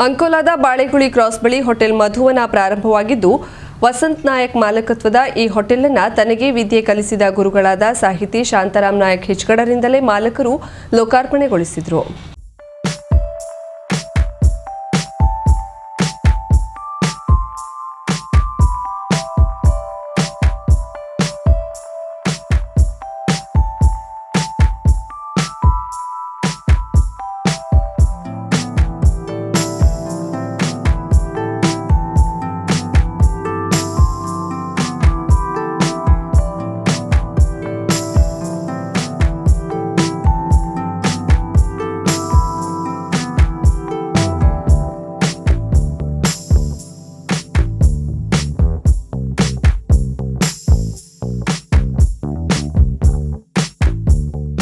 ಅಂಕೋಲಾದ Baleguli cross ಬಳಿ hotel ಮಧುವನ ಪ್ರಾರಂಭವಾಗಿದ್ದು, ವಸಂತ್ ನಾಯಕ್ ಮಾಲಕತ್ವದ ಈ ಹೋಟೆಲ್ನ ತನಗೆ ವಿದ್ಯೆ ಕಲಿಸಿದ ಗುರುಗಳಾದ ಸಾಹಿತಿ ಶಾಂತಾರಾಮ್ ನಾಯಕ್ ಹೆಚ್ಗಡರಿಂದಲೇ ಮಾಲಕರು ಲೋಕಾರ್ಪಣೆಗೊಳಿಸಿದರು.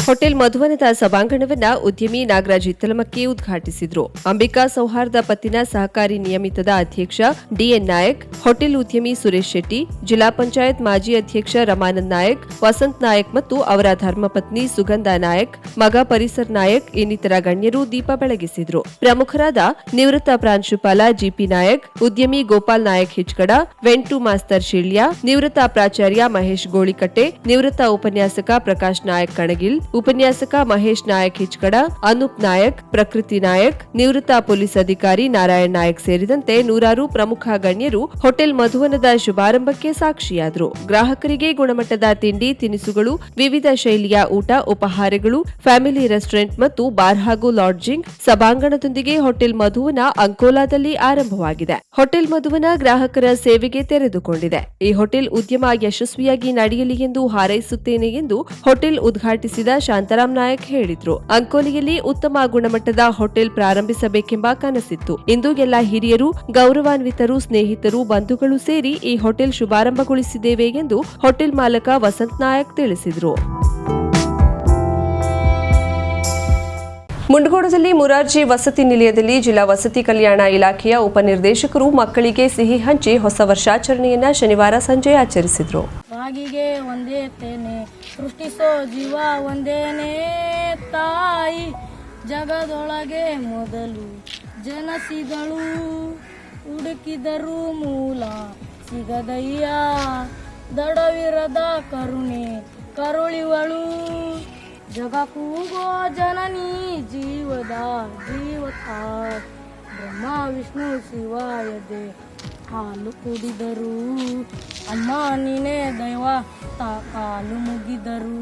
ಹೋಟೆಲ್ ಮಧುವನದ ಸಭಾಂಗಣವನ್ನ ಉದ್ಯಮಿ ನಾಗರಾಜ್ ಇತ್ತಲಮಕ್ಕಿ ಉದ್ಘಾಟಿಸಿದ್ರು. ಅಂಬಿಕಾ ಸೌಹಾರ್ದ ಪತ್ತಿನ ಸಹಕಾರಿ ನಿಯಮಿತದ ಅಧ್ಯಕ್ಷ ಡಿಎನ್ ನಾಯಕ್, ಹೋಟೆಲ್ ಉದ್ಯಮಿ ಸುರೇಶ್ ಶೆಟ್ಟಿ, ಜಿಲ್ಲಾ ಪಂಚಾಯತ್ ಮಾಜಿ ಅಧ್ಯಕ್ಷ ರಮಾನಂದ್ ನಾಯಕ್, ವಸಂತ್ ನಾಯಕ್ ಮತ್ತು ಅವರ ಧರ್ಮಪತ್ನಿ ಸುಗಂಧ ನಾಯಕ್, ಮಗ ಪರಿಸರ್ ನಾಯಕ್ ಇನ್ನಿತರ ಗಣ್ಯರು ದೀಪ ಬೆಳಗಿಸಿದ್ರು. ಪ್ರಮುಖರಾದ ನಿವೃತ್ತ ಪ್ರಾಂಶುಪಾಲ ಜಿಪಿ ನಾಯಕ್, ಉದ್ಯಮಿ ಗೋಪಾಲ್ ನಾಯಕ್ ಹಿಚ್ಕಡ ವೆಂಟು ಮಾಸ್ತರ್ ಶಿಳ್ಯ, ನಿವೃತ್ತ ಪ್ರಾಚಾರ್ಯ ಮಹೇಶ್ ಗೋಳಿಕಟ್ಟೆ, ನಿವೃತ್ತ ಉಪನ್ಯಾಸಕ ಪ್ರಕಾಶ್ ನಾಯಕ್ ಕಣಗಿಲ್ ಉಪನ್ಯಾಸಕ ಮಹೇಶ್ ನಾಯಕ್ ಹಿಚ್ಕಡ, ಅನೂಪ್ ನಾಯಕ್, ಪ್ರಕೃತಿ ನಾಯಕ್, ನಿವೃತ್ತ ಪೊಲೀಸ್ ಅಧಿಕಾರಿ ನಾರಾಯಣ್ ನಾಯಕ್ ಸೇರಿದಂತೆ ನೂರಾರು ಪ್ರಮುಖ ಗಣ್ಯರು ಹೋಟೆಲ್ ಮಧುವನದ ಶುಭಾರಂಭಕ್ಕೆ ಸಾಕ್ಷಿಯಾದರು. ಗ್ರಾಹಕರಿಗೆ ಗುಣಮಟ್ಟದ ತಿಂಡಿ, ತಿನಿಸುಗಳು, ವಿವಿಧ ಶೈಲಿಯ ಊಟ, ಉಪಹಾರಗಳು, ಫ್ಯಾಮಿಲಿ ರೆಸ್ಟೋರೆಂಟ್ ಮತ್ತು ಬಾರ್ ಹಾಗೂ ಲಾಡ್ಜಿಂಗ್ ಸಭಾಂಗಣದೊಂದಿಗೆ ಹೋಟೆಲ್ ಮಧುವನ ಅಂಕೋಲಾದಲ್ಲಿ ಆರಂಭವಾಗಿದೆ. ಹೋಟೆಲ್ ಮಧುವನ ಗ್ರಾಹಕರ ಸೇವೆಗೆ ತೆರೆದುಕೊಂಡಿದೆ. ಈ ಹೋಟೆಲ್ ಉದ್ಯಮ ಯಶಸ್ವಿಯಾಗಿ ನಡೆಯಲಿ ಎಂದು ಹಾರೈಸುತ್ತೇನೆ ಎಂದು ಹೋಟೆಲ್ ಉದ್ಘಾಟಿಸಿದ ಶಾಂತಾರಾಮ್ ನಾಯಕ್ ಹೇಳಿದ್ರು. ಅಂಕೋಲಿಯಲ್ಲಿ ಉತ್ತಮ ಗುಣಮಟ್ಟದ ಹೋಟೆಲ್ ಪ್ರಾರಂಭಿಸಬೇಕೆಂಬ ಕನಸಿತ್ತು. ಇಂದು ಎಲ್ಲ ಹಿರಿಯರು, ಗೌರವಾನ್ವಿತರು, ಸ್ನೇಹಿತರು, ಬಂಧುಗಳು ಸೇರಿ ಈ ಹೋಟೆಲ್ ಶುಭಾರಂಭಗೊಳಿಸಿದ್ದೇವೆ ಎಂದು ಹೋಟೆಲ್ ಮಾಲಕ ವಸಂತ್ ನಾಯಕ್ ತಿಳಿಸಿದರು. ಮುಂಡಗೋಡದಲ್ಲಿ ಮುರಾರ್ಜಿ ವಸತಿ ನಿಲಯದಲ್ಲಿ ಜಿಲ್ಲಾ ವಸತಿ ಕಲ್ಯಾಣ ಇಲಾಖೆಯ ಉಪನಿರ್ದೇಶಕರು ಮಕ್ಕಳಿಗೆ ಸಿಹಿ ಹಂಚಿ ಹೊಸ ವರ್ಷಾಚರಣೆಯನ್ನ ಶನಿವಾರ ಸಂಜೆ ಆಚರಿಸಿದರು. ಬಾಗಿಗೆ ಒಂದೇ ತೇನೆ, ಸೃಷ್ಟಿಸೋ ಜೀವ ಒಂದೇನೇ ತಾಯಿ. ಜಗದೊಳಗೆ ಮೊದಲು ಜನಸಿದಳು, ಹುಡುಕಿದರು ಮೂಲ ಸಿಗದಯ್ಯ. ದಡವಿರದ ಕರುಣೆ ಕರುಳಿವಳು. ಜಗ ಕೂಗೋ ಜನನಿ ಜೀವದ ಜೀವತ. ಬ್ರಹ್ಮ, ವಿಷ್ಣು, ಶಿವಾಯದೆ. ಹಾಲು ಕುಡಿದರು. ಅಮ್ಮ ನೀನೇ ದೈವ ತಾ ಕಾಲು ಮುಗಿದರು.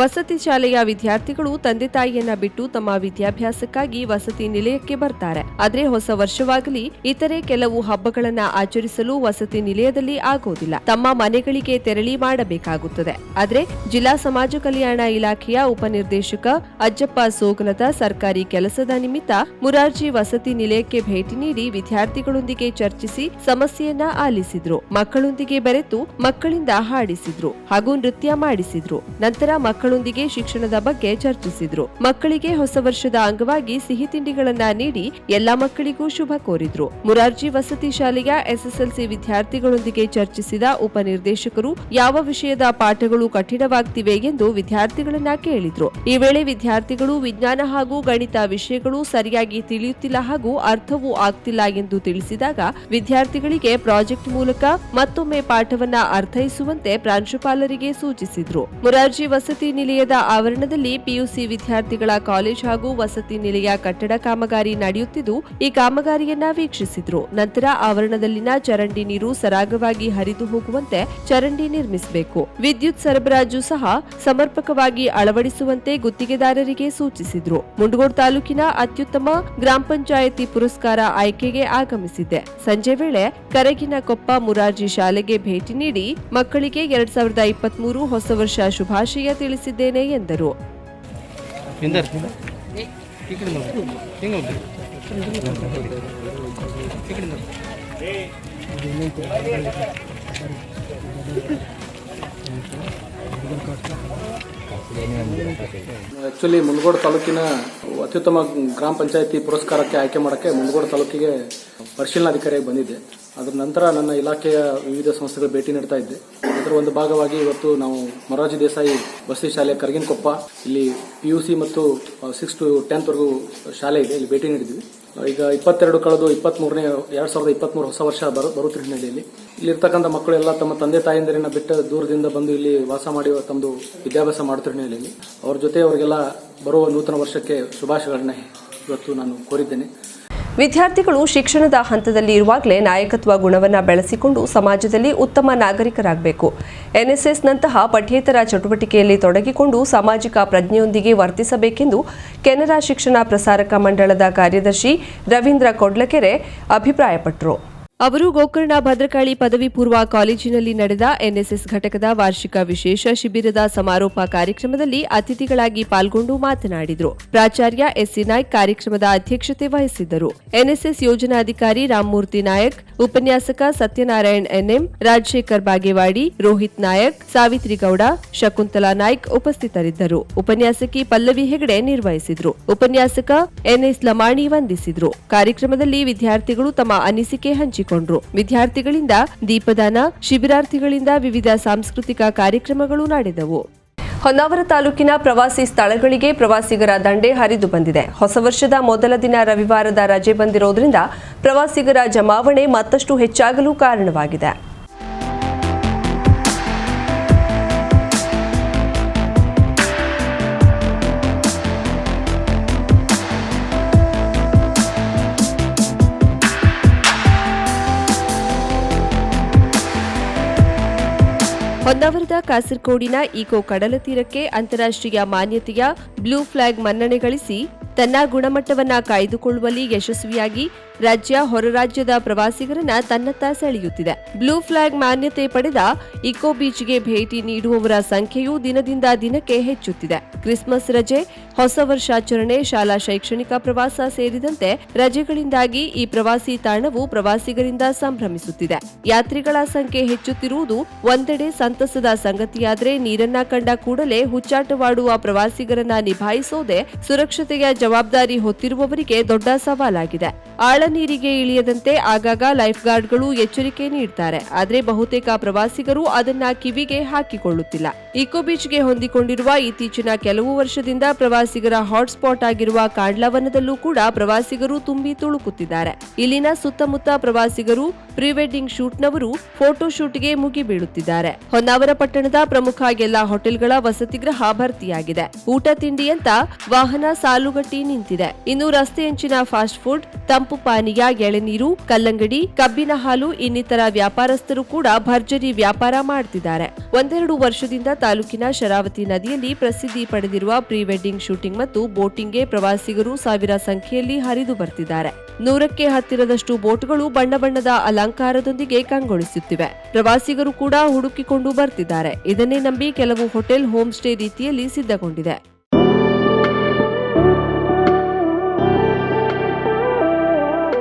ವಸತಿ ಶಾಲೆಯ ವಿದ್ಯಾರ್ಥಿಗಳು ತಂದೆ ತಾಯಿಯನ್ನ ಬಿಟ್ಟು ತಮ್ಮ ವಿದ್ಯಾಭ್ಯಾಸಕ್ಕಾಗಿ ವಸತಿ ನಿಲಯಕ್ಕೆ ಬರ್ತಾರೆ. ಆದರೆ ಹೊಸ ವರ್ಷವಾಗಲಿ ಇತರೆ ಕೆಲವು ಹಬ್ಬಗಳನ್ನ ಆಚರಿಸಲು ವಸತಿ ನಿಲಯದಲ್ಲಿ ಆಗೋದಿಲ್ಲ. ತಮ್ಮ ಮನೆಗಳಿಗೆ ತೆರಳಿ ಮಾಡಬೇಕಾಗುತ್ತದೆ. ಆದರೆ ಜಿಲ್ಲಾ ಸಮಾಜ ಕಲ್ಯಾಣ ಇಲಾಖೆಯ ಉಪನಿರ್ದೇಶಕ ಅಜ್ಜಪ್ಪ ಸೋಗಲದ ಸರ್ಕಾರಿ ಕೆಲಸದ ನಿಮಿತ್ತ ಮುರಾರ್ಜಿ ವಸತಿ ನಿಲಯಕ್ಕೆ ಭೇಟಿ ನೀಡಿ ವಿದ್ಯಾರ್ಥಿಗಳೊಂದಿಗೆ ಚರ್ಚಿಸಿ ಸಮಸ್ಯೆಯನ್ನ ಆಲಿಸಿದ್ರು. ಮಕ್ಕಳೊಂದಿಗೆ ಬೆರೆತು ಮಕ್ಕಳಿಂದ ಹಾಡಿಸಿದ್ರು ಹಾಗೂ ನೃತ್ಯ ಮಾಡಿಸಿದ್ರು. ನಂತರ ಮಕ್ಕಳೊಂದಿಗೆ ಶಿಕ್ಷಣದ ಬಗ್ಗೆ ಚರ್ಚಿಸಿದ್ರು. ಮಕ್ಕಳಿಗೆ ಹೊಸ ವರ್ಷದ ಅಂಗವಾಗಿ ಸಿಹಿ ತಿಂಡಿಗಳನ್ನ ನೀಡಿ ಎಲ್ಲಾ ಮಕ್ಕಳಿಗೂ ಶುಭ ಕೋರಿದ್ರು. ಮುರಾರ್ಜಿ ವಸತಿ ಶಾಲೆಯ ಎಸ್ಎಸ್ಎಲ್ಸಿ ವಿದ್ಯಾರ್ಥಿಗಳೊಂದಿಗೆ ಚರ್ಚಿಸಿದ ಉಪನಿರ್ದೇಶಕರು ಯಾವ ವಿಷಯದ ಪಾಠಗಳು ಕಠಿಣವಾಗ್ತಿವೆ ಎಂದು ವಿದ್ಯಾರ್ಥಿಗಳನ್ನ ಕೇಳಿದ್ರು. ಈ ವೇಳೆ ವಿದ್ಯಾರ್ಥಿಗಳು ವಿಜ್ಞಾನ ಹಾಗೂ ಗಣಿತ ವಿಷಯಗಳು ಸರಿಯಾಗಿ ತಿಳಿಯುತ್ತಿಲ್ಲ ಹಾಗೂ ಅರ್ಥವೂ ಆಗ್ತಿಲ್ಲ ಎಂದು ತಿಳಿಸಿದಾಗ ವಿದ್ಯಾರ್ಥಿಗಳಿಗೆ ಪ್ರಾಜೆಕ್ಟ್ ಮೂಲಕ ಮತ್ತೊಮ್ಮೆ ಪಾಠವನ್ನ ಅರ್ಥೈಸುವಂತೆ ಪ್ರಾಂಶುಪಾಲರಿಗೆ ಸೂಚಿಸಿದ್ರು. ಮುರಾರ್ಜಿ ವಸತಿ ನಿಲಯದ ಆವರಣದಲ್ಲಿ ಪಿಯುಸಿ ವಿದ್ಯಾರ್ಥಿಗಳ ಕಾಲೇಜ್ ಹಾಗೂ ವಸತಿ ನಿಲಯ ಕಟ್ಟಡ ಕಾಮಗಾರಿ ನಡೆಯುತ್ತಿದ್ದು, ಈ ಕಾಮಗಾರಿಯನ್ನ ವೀಕ್ಷಿಸಿದ್ರು. ನಂತರ ಆವರಣದಲ್ಲಿನ ಚರಂಡಿ ನೀರು ಸರಾಗವಾಗಿ ಹರಿದು ಹೋಗುವಂತೆ ಚರಂಡಿ ನಿರ್ಮಿಸಬೇಕು. ವಿದ್ಯುತ್ ಸರಬರಾಜು ಸಹ ಸಮರ್ಪಕವಾಗಿ ಅಳವಡಿಸುವಂತೆ ಗುತ್ತಿಗೆದಾರರಿಗೆ ಸೂಚಿಸಿದ್ರು. ಮುಂಡಗೋಡ್ ತಾಲೂಕಿನ ಅತ್ಯುತ್ತಮ ಗ್ರಾಮ ಪಂಚಾಯಿತಿ ಪುರಸ್ಕಾರ ಆಯ್ಕೆಗೆ ಆಗಮಿಸಿದೆ. ಸಂಜೆ ವೇಳೆ ಕರಗಿನ ಕೊಪ್ಪ ಮುರಾರ್ಜಿ ಶಾಲೆಗೆ ಭೇಟಿ ನೀಡಿ, ಮಕ್ಕಳಿಗೆ ಎರಡ್ ಸಾವಿರದ ಇಪ್ಪತ್ಮೂರು ಹೊಸ ವರ್ಷ ಶುಭಾಶಯ ತಿಳಿಸಿದ್ದೇನೆ ಎಂದರು. ಆ್ಯಕ್ಚುಲಿ ಮುನಗೋಡು ತಾಲೂಕಿನ ಅತ್ಯುತ್ತಮ ಗ್ರಾಮ ಪಂಚಾಯತಿ ಪುರಸ್ಕಾರಕ್ಕೆ ಆಯ್ಕೆ ಮಾಡೋಕ್ಕೆ ಮುನಗೋಡು ತಾಲೂಕಿಗೆ ಪರಿಶೀಲನಾಧಿಕಾರಿಯಾಗಿ ಬಂದಿದ್ದೆ ಅದರ ನಂತರ ನನ್ನ ಇಲಾಖೆಯ ವಿವಿಧ ಸಂಸ್ಥೆಗಳು ಭೇಟಿ ನೀಡ್ತಾ ಇದ್ದೆ ಅದರ ಒಂದು ಭಾಗವಾಗಿ ಇವತ್ತು ನಾವು ಮೊರಾರ್ಜಿ ದೇಸಾಯಿ ವಸತಿ ಶಾಲೆ ಕರ್ಗಿನಕೊಪ್ಪ ಇಲ್ಲಿ ಪಿ ಯು ಸಿ ಮತ್ತು ಸಿಕ್ಸ್ ಟು ಟೆಂತ್ ವರೆಗೂ ಶಾಲೆ ಇದೆ ಇಲ್ಲಿ ಭೇಟಿ ನೀಡಿದ್ವಿ ಈಗ ಇಪ್ಪತ್ತೆರಡು ಕಳೆದು ಇಪ್ಪತ್ತ್ಮೂರನೇ ಎರಡು ಸಾವಿರದ ಇಪ್ಪತ್ತ್ಮೂರು ಹೊಸ ವರ್ಷ ಬರು, ಬರುತ್ತಿರುವ ಹಿನ್ನೆಲೆಯಲ್ಲಿ, ಇಲ್ಲಿರ್ತಕ್ಕಂಥ ಮಕ್ಕಳೆಲ್ಲ ತಮ್ಮ ತಂದೆ ತಾಯಂದಿರನ್ನ ಬಿಟ್ಟು ದೂರದಿಂದ ಬಂದು ಇಲ್ಲಿ ವಾಸ ಮಾಡಿ ತಮ್ಮದು ವಿದ್ಯಾಭ್ಯಾಸ ಮಾಡುತ್ತಿರುವ ಹಿನ್ನೆಲೆಯಲ್ಲಿ, ಅವ್ರ ಜೊತೆ ಅವರಿಗೆಲ್ಲ ಬರುವ ನೂತನ ವರ್ಷಕ್ಕೆ ಶುಭಾಶಯಗಳನ್ನ ಇವತ್ತು ನಾನು ಕೋರಿದ್ದೇನೆ. ವಿದ್ಯಾರ್ಥಿಗಳು ಶಿಕ್ಷಣದ ಹಂತದಲ್ಲಿ ಇರುವಾಗಲೇ ನಾಯಕತ್ವ ಗುಣವನ್ನು ಬೆಳೆಸಿಕೊಂಡು ಸಮಾಜದಲ್ಲಿ ಉತ್ತಮ ನಾಗರಿಕರಾಗಬೇಕು. ಎನ್ಎಸ್ಎಸ್ನಂತಹ ಪಠ್ಯೇತರ ಚಟುವಟಿಕೆಯಲ್ಲಿ ತೊಡಗಿಕೊಂಡು ಸಾಮಾಜಿಕ ಪ್ರಜ್ಞೆಯೊಂದಿಗೆ ವರ್ತಿಸಬೇಕೆಂದು ಕೆನರಾ ಶಿಕ್ಷಣ ಪ್ರಸಾರಕ ಮಂಡಳದ ಕಾರ್ಯದರ್ಶಿ ರವೀಂದ್ರ ಕೊಡ್ಲಕೆರೆ ಅಭಿಪ್ರಾಯಪಟ್ಟರು ಅವರು ಗೋಕರ್ಣ ಭದ್ರಕಾಳಿ ಪದವಿ ಪೂರ್ವ ಕಾಲೇಜಿನಲ್ಲಿ ನಡೆದ ಎನ್ಎಸ್ಎಸ್ ಘಟಕದ ವಾರ್ಷಿಕ ವಿಶೇಷ ಶಿಬಿರದ ಸಮಾರೋಪ ಕಾರ್ಯಕ್ರಮದಲ್ಲಿ ಅತಿಥಿಗಳಾಗಿ ಪಾಲ್ಗೊಂಡು ಮಾತನಾಡಿದರು. ಪ್ರಾಚಾರ್ಯ ಎಸ್ಸಿ ನಾಯ್ಕ್ ಕಾರ್ಯಕ್ರಮದ ಅಧ್ಯಕ್ಷತೆ ವಹಿಸಿದ್ದರು. ಎನ್ಎಸ್ಎಸ್ ಯೋಜನಾಧಿಕಾರಿ ರಾಮಮೂರ್ತಿ ನಾಯಕ್, ಉಪನ್ಯಾಸಕ ಸತ್ಯನಾರಾಯಣ್ ಎನ್ಎಂ, ರಾಜಶೇಖರ್ ಬಾಗೇವಾಡಿ, ರೋಹಿತ್ ನಾಯಕ್, ಸಾವಿತ್ರಿ ಗೌಡ, ಶಕುಂತಲಾ ನಾಯ್ಕ್ ಉಪಸ್ಥಿತರಿದ್ದರು. ಉಪನ್ಯಾಸಕಿ ಪಲ್ಲವಿ ಹೆಗಡೆ ನಿರ್ವಹಿಸಿದ್ರು. ಉಪನ್ಯಾಸಕ ಎನ್ಎಸ್ ಲಮಾಣಿ ವಂದಿಸಿದ್ರು. ಕಾರ್ಯಕ್ರಮದಲ್ಲಿ ವಿದ್ಯಾರ್ಥಿಗಳು ತಮ್ಮ ಅನಿಸಿಕೆ ಹಂಚಿಕೊಂಡ್ರು. ವಿದ್ಯಾರ್ಥಿಗಳಿಂದ ದೀಪದಾನ, ಶಿಬಿರಾರ್ಥಿಗಳಿಂದ ವಿವಿಧ ಸಾಂಸ್ಕೃತಿಕ ಕಾರ್ಯಕ್ರಮಗಳು ನಡೆದವು. ಹೊನ್ನಾವರ ತಾಲೂಕಿನ ಪ್ರವಾಸಿ ಸ್ಥಳಗಳಿಗೆ ಪ್ರವಾಸಿಗರ ದಂಡೆ ಹರಿದು ಬಂದಿದೆ. ಹೊಸ ವರ್ಷದ ಮೊದಲ ದಿನ ರವಿವಾರದ ರಜೆ ಬಂದಿರೋದ್ರಿಂದ ಪ್ರವಾಸಿಗರ ಜಮಾವಣೆ ಮತ್ತಷ್ಟು ಹೆಚ್ಚಾಗಲು ಕಾರಣವಾಗಿದೆ. ಹೊನ್ನಾವರದ ಕಾಸರಗೋಡಿನ ಈಕೋ ಕಡಲ ತೀರಕ್ಕೆ ಅಂತಾರಾಷ್ಟ್ರೀಯ ಮಾನ್ಯತೆಯ ಬ್ಲೂ ಫ್ಲಾಗ್ ಮನ್ನಣೆ ಗಳಿಸಿ ತನ್ನ ಗುಣಮಟ್ಟವನ್ನ ಕಾಯ್ದುಕೊಳ್ಳುವಲ್ಲಿ ಯಶಸ್ವಿಯಾಗಿ ರಾಜ್ಯ ಹೊರರಾಜ್ಯದ ಪ್ರವಾಸಿಗರನ್ನ ತನ್ನತ್ತ ಸೆಳೆಯುತ್ತಿದೆ. ಬ್ಲೂ ಫ್ಲಾಗ್ ಮಾನ್ಯತೆ ಪಡೆದ ಇಕೋ ಬೀಚ್ಗೆ ಭೇಟಿ ನೀಡುವವರ ಸಂಖ್ಯೆಯು ದಿನದಿಂದ ದಿನಕ್ಕೆ ಹೆಚ್ಚುತ್ತಿದೆ. ಕ್ರಿಸ್ಮಸ್ ರಜೆ, ಹೊಸ ವರ್ಷಾಚರಣೆ, ಶಾಲಾ ಶೈಕ್ಷಣಿಕ ಪ್ರವಾಸ ಸೇರಿದಂತೆ ರಜೆಗಳಿಂದಾಗಿ ಈ ಪ್ರವಾಸಿ ತಾಣವು ಪ್ರವಾಸಿಗರಿಂದ ಸಂಭ್ರಮಿಸುತ್ತಿದೆ. ಯಾತ್ರಿಗಳ ಸಂಖ್ಯೆ ಹೆಚ್ಚುತ್ತಿರುವುದು ಒಂದೆಡೆ ಸಂತಸದ ಸಂಗತಿಯಾದರೆ ನೀರನ್ನ ಕಂಡ ಕೂಡಲೇ ಹುಚ್ಚಾಟವಾಡುವ ಪ್ರವಾಸಿಗರನ್ನ ನಿಭಾಯಿಸೋದೆ ಸುರಕ್ಷತೆಯ ಜವಾಬ್ದಾರಿ ಹೊತ್ತಿರುವವರಿಗೆ ದೊಡ್ಡ ಸವಾಲಾಗಿದೆ. ಆಳ ನೀರಿಗೆ ಇಳಿಯದಂತೆ ಆಗಾಗ ಲೈಫ್ ಗಾರ್ಡ್ಗಳು ಎಚ್ಚರಿಕೆ ನೀಡುತ್ತಾರೆ ಆದರೆ ಬಹುತೇಕ ಪ್ರವಾಸಿಗರು ಅದನ್ನ ಕಿವಿಗೆ ಹಾಕಿಕೊಳ್ಳುತ್ತಿಲ್ಲ. ಇಕೋ ಬೀಚ್ಗೆ ಹೊಂದಿಕೊಂಡಿರುವ ಇತ್ತೀಚಿನ ಕೆಲವು ವರ್ಷದಿಂದ ಪ್ರವಾಸಿಗರ ಹಾಟ್ಸ್ಪಾಟ್ ಆಗಿರುವ ಕಾಂಡ್ಲಾವನದಲ್ಲೂ ಕೂಡ ಪ್ರವಾಸಿಗರು ತುಂಬಿ ತುಳುಕುತ್ತಿದ್ದಾರೆ. ಇಲ್ಲಿನ ಸುತ್ತಮುತ್ತ ಪ್ರವಾಸಿಗರು ಪ್ರೀ ವೆಡ್ಡಿಂಗ್ ಶೂಟ್ನವರು ಫೋಟೋ ಶೂಟ್ಗೆ ಮುಗಿಬೀಳುತ್ತಿದ್ದಾರೆ. ಹೊನ್ನಾವರ ಪಟ್ಟಣದ ಪ್ರಮುಖ ಎಲ್ಲಾ ಹೋಟೆಲ್ಗಳ ವಸತಿಗೃಹ ಭರ್ತಿಯಾಗಿದೆ. ಊಟ ತಿಂಡಿ ಅಂತ ವಾಹನ ಸಾಲುಗಟ್ಟಿ ನಿಂತಿದೆ. ಇನ್ನು ರಸ್ತೆಯಂಚಿನ ಫಾಸ್ಟ್ ಫುಡ್, ತಂಪು ಪಾನೀಯ ಎಳೆನೀರು ಕಲ್ಲಂಗಡಿ, ಕಬ್ಬಿನ ಹಾಲು, ಇನ್ನಿತರ ವ್ಯಾಪಾರಸ್ಥರು ಕೂಡ ಭರ್ಜರಿ ವ್ಯಾಪಾರ ಮಾಡ್ತಿದ್ದಾರೆ. ಒಂದೆರಡು ವರ್ಷದಿಂದ ತಾಲೂಕಿನ ಶರಾವತಿ ನದಿಯಲ್ಲಿ ಪ್ರಸಿದ್ಧಿ ಪಡೆದಿರುವ ಪ್ರೀ ವೆಡ್ಡಿಂಗ್ ಶೂಟಿಂಗ್ ಮತ್ತು ಬೋಟಿಂಗ್ಗೆ ಪ್ರವಾಸಿಗರು ಸಾವಿರ ಸಂಖ್ಯೆಯಲ್ಲಿ ಹರಿದು ಬರ್ತಿದ್ದಾರೆ. ನೂರಕ್ಕೆ ಹತ್ತಿರದಷ್ಟು ಬೋಟ್ಗಳು ಬಣ್ಣ ಬಣ್ಣದ ಅಲಂಕಾರದೊಂದಿಗೆ ಕಂಗೊಳಿಸುತ್ತಿವೆ. ಪ್ರವಾಸಿಗರು ಕೂಡ ಹುಡುಕಿಕೊಂಡು ಬರ್ತಿದ್ದಾರೆ. ಇದನ್ನೇ ನಂಬಿ ಕೆಲವು ಹೋಟೆಲ್ ಹೋಮ್ ಸ್ಟೇ ರೀತಿಯಲ್ಲಿ ಸಿದ್ಧಗೊಂಡಿದೆ.